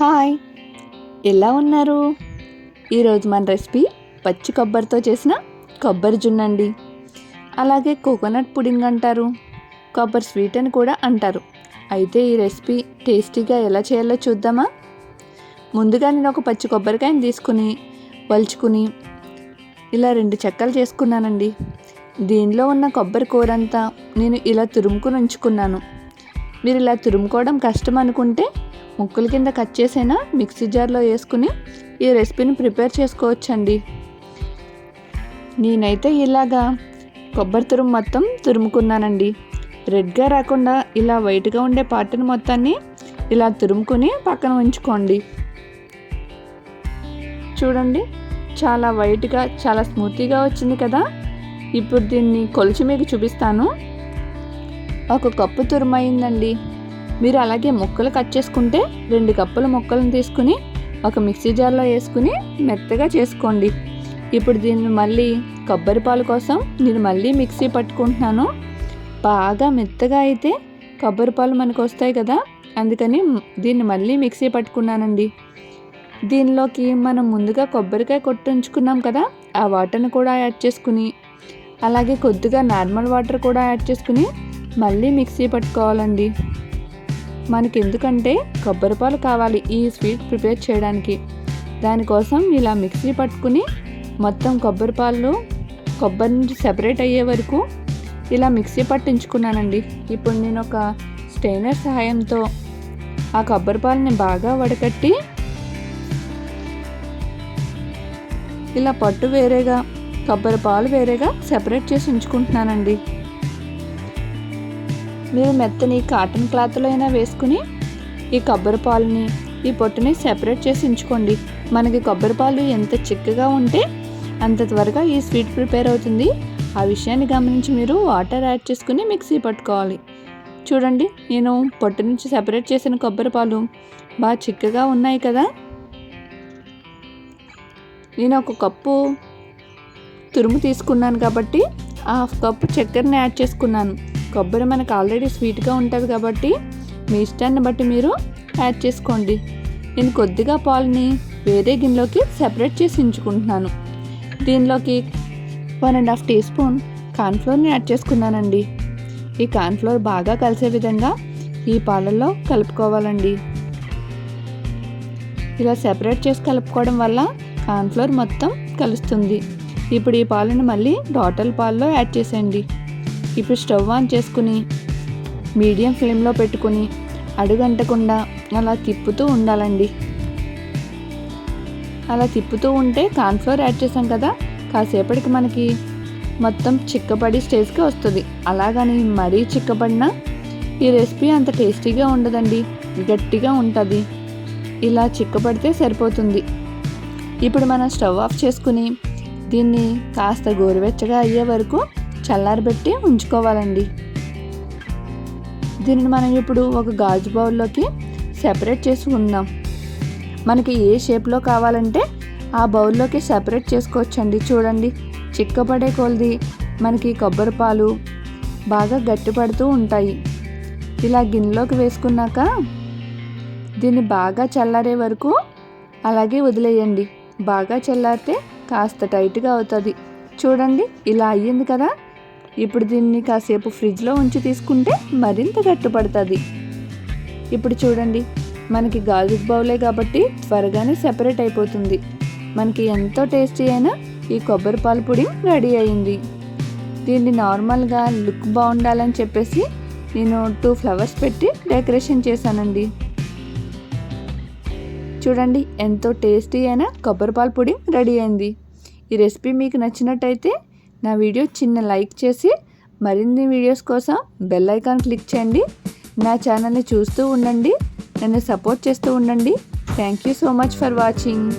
Hi. ఎలా ఉన్నారు? ఈరోజు మన రెసిపీ పచ్చి కొబ్బరితో చేసిన కొబ్బరి జున్నండి అలాగే కోకోనట్ పుడింగ్ అంటారు. కొబ్బరి స్వీట్ అని కూడా అంటారు. అయితే ఈ రెసిపీ టేస్టీగా ఎలా చేయాలో చూద్దామా? ముందుగా నేను ఒక పచ్చి కొబ్బరికాయని తీసుకుని వలుచుకుని ఇలా రెండు చెక్కలు చేసుకున్నానండి. దీనిలో ఉన్న కొబ్బరి కూర అంతా నేను ఇలా తురుముకుని ఉంచుకున్నాను. మీరు ఇలా తురుముకోవడం కష్టం అనుకుంటే ముక్కల కింద కట్ చేసైనా మిక్సీ జార్లో వేసుకుని ఈ రెసిపీని ప్రిపేర్ చేసుకోవచ్చండి. నేనైతే ఇలాగా కొబ్బరి తురుము మొత్తం తురుముకున్నానండి. రెడ్గా రాకుండా ఇలా వైట్గా ఉండే పార్టీని మొత్తాన్ని ఇలా తురుముకుని పక్కన ఉంచుకోండి. చూడండి చాలా వైట్గా చాలా స్మూతీగా వచ్చింది కదా. ఇప్పుడు దీన్ని కొలిచి మీకు చూపిస్తాను. ఒక కప్పు తురుమైందండి. మీరు అలాగే ముక్కలు కట్ చేసుకుంటే రెండు కప్పుల ముక్కలను తీసుకుని ఒక మిక్సీ జార్లో వేసుకుని మెత్తగా చేసుకోండి. ఇప్పుడు దీన్ని మళ్ళీ కొబ్బరి పాలు కోసం నేను మళ్ళీ మిక్సీ పట్టుకుంటున్నాను. బాగా మెత్తగా అయితే కొబ్బరి పాలు మనకు వస్తాయి కదా అందుకని దీన్ని మళ్ళీ మిక్సీ పట్టుకున్నానండి. దీనిలోకి మనం ముందుగా కొబ్బరికాయ కొట్టుంచుకున్నాం కదా ఆ వాటర్ని కూడా యాడ్ చేసుకుని అలాగే కొద్దిగా నార్మల్ వాటర్ కూడా యాడ్ చేసుకుని మళ్ళీ మిక్సీ పట్టుకోవాలండి. మనకి ఎందుకంటే కొబ్బరి పాలు కావాలి ఈ స్వీట్ ప్రిపేర్ చేయడానికి. దానికోసం ఇలా మిక్సీ పట్టుకుని మొత్తం కొబ్బరి పాలు కొబ్బరి నుంచి సెపరేట్ అయ్యే వరకు ఇలా మిక్సీ పట్టించుకున్నానండి. ఇప్పుడు నేను ఒక స్టెయినర్ సహాయంతో ఆ కొబ్బరి పాలని బాగా వడకట్టి ఇలా పట్టు వేరేగా కొబ్బరి పాలు వేరేగా సెపరేట్ చేసి ఉంచుకుంటున్నానండి. మీరు మెత్తని కాటన్ క్లాత్లో అయినా వేసుకుని ఈ కొబ్బరి పాలని ఈ పొట్టుని సెపరేట్ చేసి ఉంచుకోండి. మనకి కొబ్బరి పాలు ఎంత చిక్కగా ఉంటే అంత త్వరగా ఈ స్వీట్ ప్రిపేర్ అవుతుంది. ఆ విషయాన్ని గమనించి మీరు వాటర్ యాడ్ చేసుకుని మిక్సీ పట్టుకోవాలి. చూడండి నేను పొట్టు నుంచి సెపరేట్ చేసిన కొబ్బరి పాలు బాగా చిక్కగా ఉన్నాయి కదా. నేను ఒక కప్పు తురుము తీసుకున్నాను కాబట్టి హాఫ్ కప్పు చక్కెరని యాడ్ చేసుకున్నాను. కొబ్బరి మనకు ఆల్రెడీ స్వీట్గా ఉంటుంది కాబట్టి మీ ఇష్టాన్ని బట్టి మీరు యాడ్ చేసుకోండి. నేను కొద్దిగా పాలని వేరే గిన్నెలోకి సెపరేట్ చేసి ఉంచుకుంటున్నాను. దీనిలోకి one and half teaspoon కార్న్ఫ్లోర్ని యాడ్ చేసుకున్నానండి. ఈ కార్న్ఫ్లోర్ బాగా కలిసే విధంగా ఈ పాలల్లో కలుపుకోవాలండి. ఇలా సెపరేట్ చేసి కలుపుకోవడం వల్ల కార్న్ఫ్లోర్ మొత్తం కలుస్తుంది. ఇప్పుడు ఈ పాలను మళ్ళీ టోటల్ పాల్లో యాడ్ చేసేయండి. ఇప్పుడు స్టవ్ ఆన్ చేసుకుని మీడియం ఫ్లేమ్లో పెట్టుకుని అడుగంటకుండా అలా తిప్పుతూ ఉండాలండి. అలా తిప్పుతూ ఉంటే కార్న్ఫ్లోర్ యాడ్ చేసాం కదా కాసేపటికి మనకి మొత్తం చిక్కపడి స్టేజ్కి వస్తుంది. అలాగని మరీ చిక్కపడినా ఈ రెసిపీ అంత టేస్టీగా ఉండదండి గట్టిగా ఉంటుంది. ఇలా చిక్కపడితే సరిపోతుంది. ఇప్పుడు మనం స్టవ్ ఆఫ్ చేసుకుని దీన్ని కాస్త గోరువెచ్చగా అయ్యే వరకు చల్లారబెట్టి ఉంచుకోవాలండి. దీనిని మనం ఇప్పుడు ఒక గాజు బౌల్లోకి సెపరేట్ చేసుకుందాం. మనకి ఏ షేప్లో కావాలంటే ఆ బౌల్లోకి సెపరేట్ చేసుకోవచ్చండి. చూడండి చిక్కపడే కొలది మనకి కొబ్బరి పాలు బాగా గట్టిపడుతూ ఉంటాయి. ఇలా గిన్నెలోకి వేసుకున్నాక దీన్ని బాగా చల్లారే వరకు అలాగే వదిలేయండి. బాగా చల్లారితే కాస్త టైట్గా అవుతుంది. చూడండి ఇలా అయ్యింది కదా? ఇప్పుడు దీన్ని కాసేపు ఫ్రిడ్జ్లో ఉంచి తీసుకుంటే మరింత గట్టుపడుతుంది. ఇప్పుడు చూడండి మనకి గాజు బౌలే కాబట్టి త్వరగానే సెపరేట్ అయిపోతుంది. మనకి ఎంతో టేస్టీ అయినా ఈ కొబ్బరి పాలు పొడి రెడీ అయింది. దీన్ని నార్మల్గా లుక్ బాగుండాలని చెప్పేసి నేను టూ ఫ్లవర్స్ పెట్టి డెకరేషన్ చేశానండి. చూడండి ఎంతో టేస్టీ అయిన కొబ్బరి పాలు పొడి రెడీ అయింది. ఈ రెసిపీ మీకు నచ్చినట్టయితే నా వీడియో చిన్న లైక్ చేసి మరిన్ని వీడియోస్ కోసం బెల్ ఐకాన్ క్లిక్ చేయండి. నా ఛానల్ని చూస్తూ ఉండండి. నన్ను సపోర్ట్ చేస్తూ ఉండండి. Thank you so much for watching.